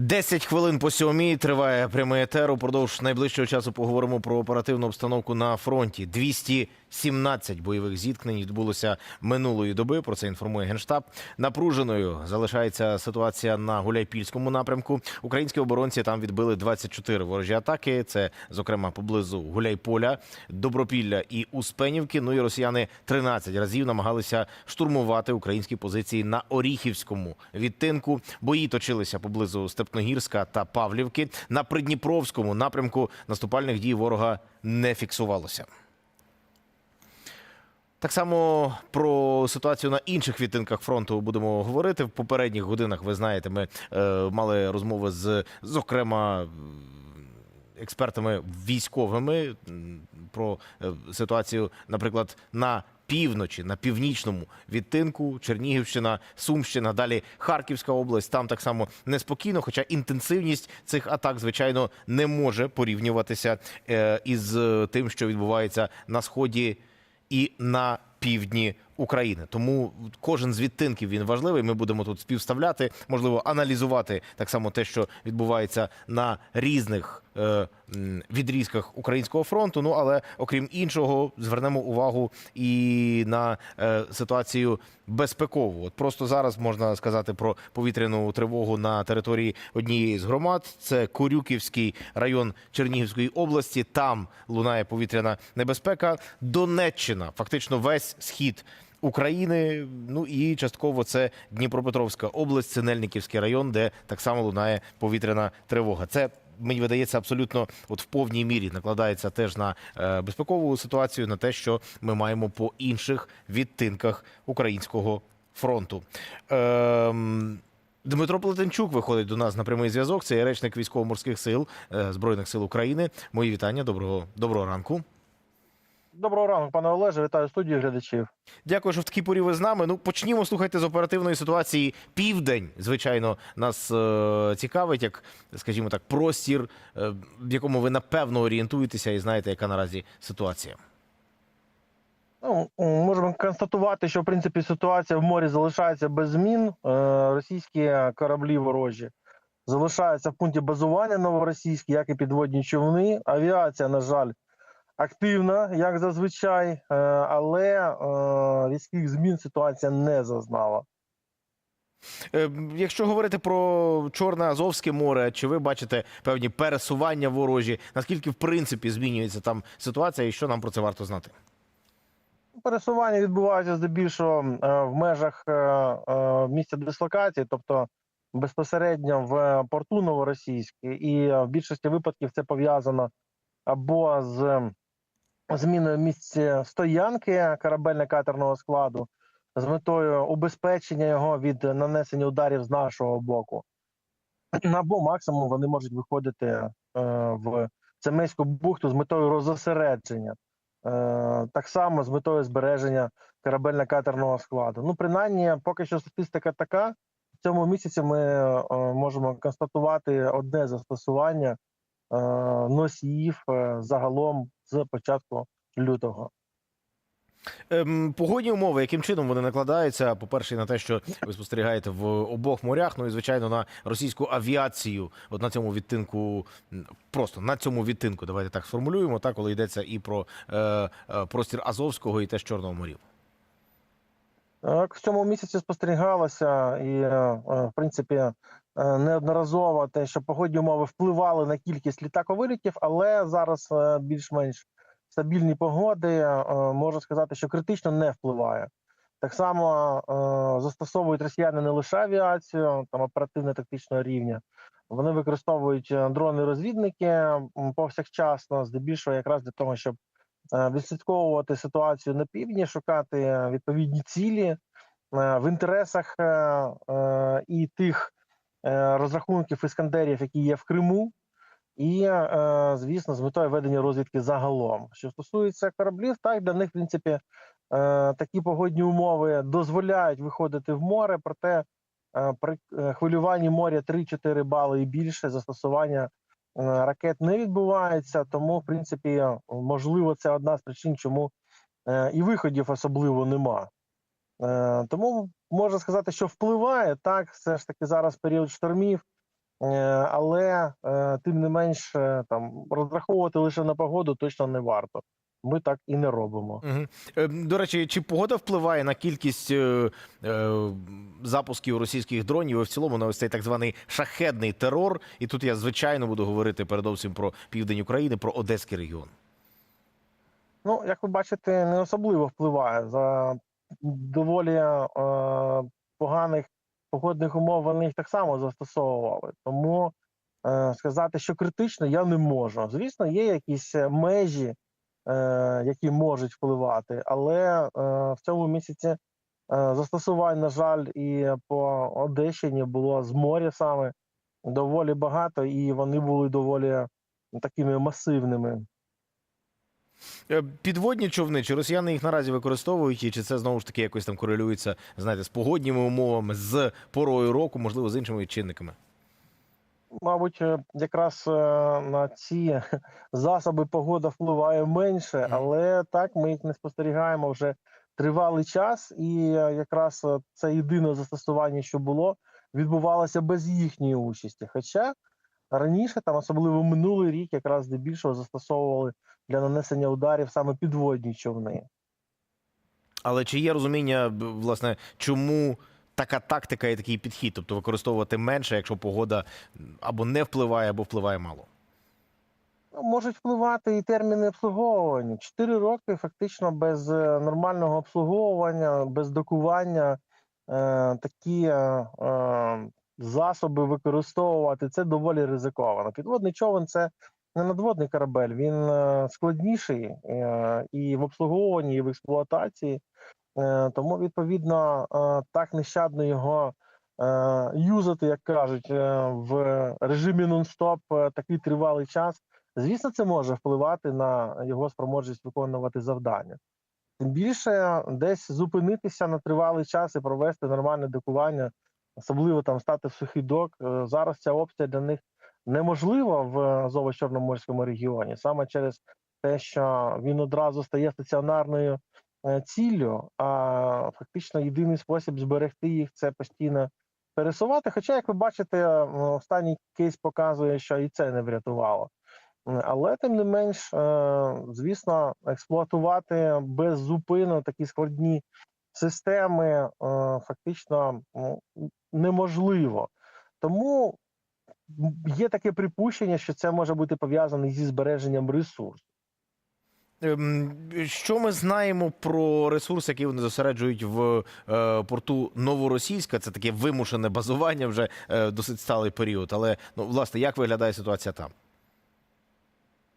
10 хвилин по сьомій триває прямий етер. Упродовж найближчого часу поговоримо про оперативну обстановку на фронті. 217 бойових зіткнень відбулося минулої доби. Про це інформує генштаб. Напруженою залишається ситуація на Гуляйпільському напрямку. Українські оборонці там відбили 24 ворожі атаки. Це, зокрема, поблизу Гуляйполя, Добропілля і Успенівки. Ну і росіяни 13 разів намагалися штурмувати українські позиції на Оріхівському відтинку. Бої точилися поблизу Степногірська та Павлівки. На Придніпровському напрямку наступальних дій ворога не фіксувалося. Так само про ситуацію на інших відтинках фронту будемо говорити. В попередніх годинах ви знаєте, ми е, мали розмови з, зокрема, експертами військовими про е, ситуацію, наприклад, на півночі, на північному відтинку, Чернігівщина, Сумщина, далі Харківська область. Там так само неспокійно, хоча інтенсивність цих атак, звичайно, не може порівнюватися е, із е, тим, що відбувається на сході і на півдні України. Тому кожен з відтинків він важливий. Ми будемо тут співставляти, можливо, аналізувати так само те, що відбувається на різних е, відрізках українського фронту. Ну але окрім іншого, звернемо увагу і на е, ситуацію безпекову. От просто зараз можна сказати про повітряну тривогу на території однієї з громад. Це Корюківський район Чернігівської області. Там лунає повітряна небезпека. Донеччина, фактично весь схід. України, ну і частково це Дніпропетровська область, Синельниківський район, де так само лунає повітряна тривога. Це мені видається абсолютно от в повній мірі накладається теж на е, безпекову ситуацію, на те, що ми маємо по інших відтинках українського фронту. Ем, Дмитро Плетенчук виходить до нас на прямий зв'язок. Це речник військово-морських сил е, Збройних сил України. Мої вітання. Доброго доброго ранку. Доброго ранку, пане Олеже. Вітаю студію глядачів. Дякую, що в такій порі ви з нами. Ну, почнімо слухайте з оперативної ситуації. Південь, звичайно, нас е- цікавить, як, скажімо так, простір, е- в якому ви напевно орієнтуєтеся і знаєте, яка наразі ситуація. Ну, можемо констатувати, що в принципі ситуація в морі залишається без змін. Е, Російські кораблі ворожі залишаються в пункті базування новоросійські, як і підводні човни. Авіація, на жаль, активна, як зазвичай, е, але е, різких змін ситуація не зазнала. Е, якщо говорити про Чорне Азовське море, чи ви бачите певні пересування ворожі? Наскільки в принципі змінюється там ситуація, і що нам про це варто знати? Пересування відбувається здебільшого в межах місця дислокації, тобто безпосередньо в порту новоросійській, і в більшості випадків це пов'язано або з зміною місця стоянки корабельно-катерного складу з метою убезпечення його від нанесення ударів з нашого боку, або максимум вони можуть виходити е, в Цемейську бухту з метою розосередження. Е, так само з метою збереження корабельно-катерного складу. Ну, принаймні, поки що статистика така. В цьому місяці ми е, можемо констатувати одне застосування е, носіїв е, загалом з початку лютого. Ем, погодні умови, яким чином вони накладаються? По-перше, на те, що ви спостерігаєте в обох морях, ну і звичайно на російську авіацію. От на цьому відтинку, просто на цьому відтинку, давайте так сформулюємо, так, коли йдеться і про е, е, простір Азовського, і теж Чорного морів. Так, в цьому місяці спостерігалося і, е, е, в принципі, неодноразово те, що погодні умови впливали на кількість літаковилітів, але зараз е, більш-менш стабільні погоди, е, можу сказати, що критично не впливає. Так само е, застосовують росіяни не лише авіацію, там оперативно-тактичного рівня. Вони використовують е, дрони-розвідники повсякчасно, здебільшого якраз для того, щоб е, відслідковувати ситуацію на півдні, шукати е, відповідні цілі е, в інтересах е, е, і тих е, розрахунків іскандерів, які є в Криму, і, е, звісно, з метою ведення розвідки загалом. Що стосується кораблів, так для них, в принципі, е, такі погодні умови дозволяють виходити в море, проте е, при е, хвилюванні моря 3-4 бали і більше застосування е, ракет не відбувається. Тому, в принципі, можливо, це одна з причин, чому е, і виходів особливо нема. Е, Тому можна сказати, що впливає так. Все ж таки зараз період штормів. Е, Але е, тим не менш, там розраховувати лише на погоду точно не варто. Ми так і не робимо. Угу. До речі, чи погода впливає на кількість е, е, запусків російських дронів і в цілому на ось цей так званий шахедний терор? І тут я звичайно буду говорити передовсім про південь України, про Одеський регіон. Ну, як ви бачите, не особливо впливає за доволі е, поганих погодних умов. Вони їх так само застосовували. Тому е, сказати, що критично, я не можу. Звісно, є якісь е, межі, е, які можуть впливати, але е, в цьому місяці е, застосувань, на жаль, і по Одещині було з моря саме доволі багато, і вони були доволі такими масивними. Е, Підводні човни, чи росіяни їх наразі використовують, і чи це знову ж таки якось там корелюється, знаєте, з погодніми умовами, з порою року, можливо, з іншими чинниками? Мабуть, е, якраз е, на ці засоби погода впливає менше, але так ми їх не спостерігаємо вже тривалий час, і якраз це єдине застосування, що було, відбувалося без їхньої участі. Хоча раніше, там особливо минулий рік, якраз здебільшого застосовували для нанесення ударів саме підводні човни. Але чи є розуміння, власне, чому така тактика і такий підхід? Тобто використовувати менше, якщо погода або не впливає, або впливає мало? Ну, Можуть впливати і терміни обслуговування. Чотири роки фактично без е, нормального обслуговування, без докування е, такі е, е, засоби використовувати це доволі ризиковано. Підводний човен це не надводний корабель, він е, складніший е, і в обслуговуванні, і в експлуатації. Е, тому, відповідно, так нещадно його юзати, як кажуть, в режимі нон-стоп такий тривалий час. Звісно, це може впливати на його спроможність виконувати завдання. Тим більше десь зупинитися на тривалий час і провести нормальне докування, особливо там стати в сухий док. Зараз ця опція для них неможлива в Азово-Чорноморському регіоні, саме через те, що він одразу стає стаціонарною е, ціллю, а фактично єдиний спосіб зберегти їх це постійно пересувати. Хоча, як ви бачите, е, останній кейс показує, що і це не врятувало. Але тим не менш, е, звісно, експлуатувати без зупину такі складні системи е, фактично ну, неможливо. Тому є таке припущення, що це може бути пов'язане зі збереженням ресурсу. Ем, Що ми знаємо про ресурс, який вони зосереджують в е, порту Новоросійська? Це таке вимушене базування вже е, досить сталий період. Але ну, власне, як виглядає ситуація там?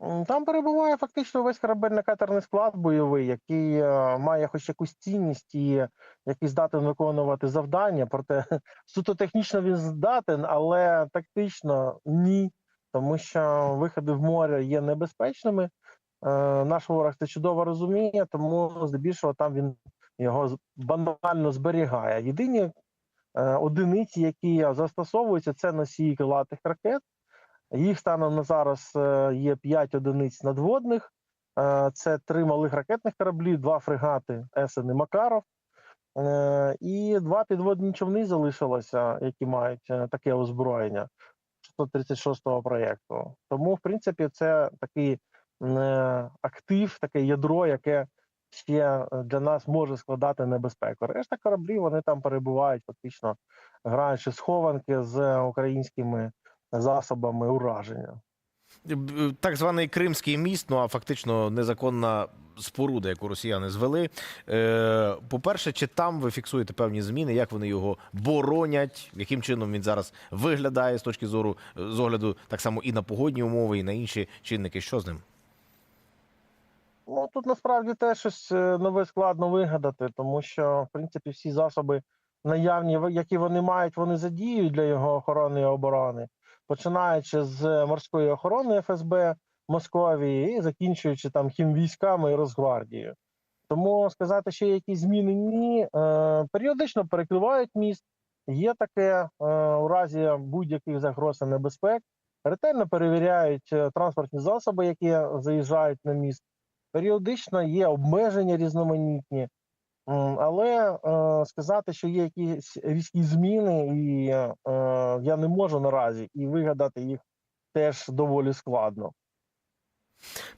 Там перебуває фактично весь корабельно-катерний склад бойовий, який е, має хоч якусь цінність і який здатен виконувати завдання. Проте суто технічно він здатен, але тактично ні, тому що виходи в море є небезпечними. Е, Наш ворог це чудово розуміє, тому здебільшого там він його банально зберігає. Єдині е, одиниці, які застосовуються, це носії крилатих ракет. Їх станом на зараз е, є 5 одиниць надводних. Е, Це три малих ракетних кораблі, два фрегати Есен і Макаров. Е, І два підводні човни залишилося, які мають таке озброєння 636-го проєкту. Тому, в принципі, це такий актив, таке ядро, яке ще для нас може складати небезпеку. Решта кораблів вони там перебувають, фактично граючи схованки з українськими засобами ураження. Так званий Кримський міст, ну а фактично незаконна споруда, яку росіяни звели. Е, По-перше, чи там ви фіксуєте певні зміни, як вони його боронять, яким чином він зараз виглядає з точки зору е, з огляду так само і на погодні умови, і на інші чинники. Що з ним? Ну тут насправді теж щось е, нове складно вигадати, тому що в принципі всі засоби наявні, які вони мають, вони задіюють для його охорони і оборони, починаючи з морської охорони ФСБ Московії і закінчуючи там хімвійськами і Росгвардією. Тому сказати, що є якісь зміни ні. Е, періодично перекривають міст. Є таке е, у разі будь-яких загроз і небезпек. Ретельно перевіряють е, транспортні засоби, які заїжджають на міст періодично є обмеження різноманітні. Але е, сказати, що є якісь різкі зміни, і е, я не можу наразі, і вигадати їх теж доволі складно.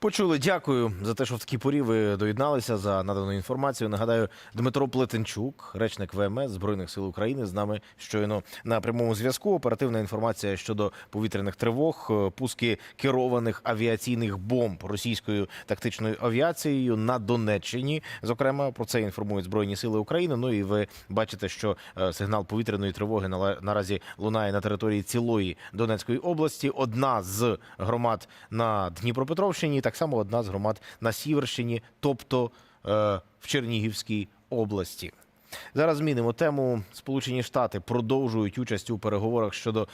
Почули. Дякую за те, що в такій порі ви доєдналися за надану інформацію. Нагадаю, Дмитро Плетенчук, речник ВМС Збройних сил України, з нами щойно на прямому зв'язку. Оперативна інформація щодо повітряних тривог, е, пуски керованих авіаційних бомб російською тактичною авіацією на Донеччині. Зокрема, про це інформують Збройні сили України. Ну і ви бачите, що е, сигнал повітряної тривоги наразі лунає на території цілої Донецької області. Одна з громад на Дніпропетровщині, так само одна з громад на Сіверщині, тобто е, в Чернігівській області. Зараз змінимо тему. Сполучені Штати продовжують участь у переговорах щодо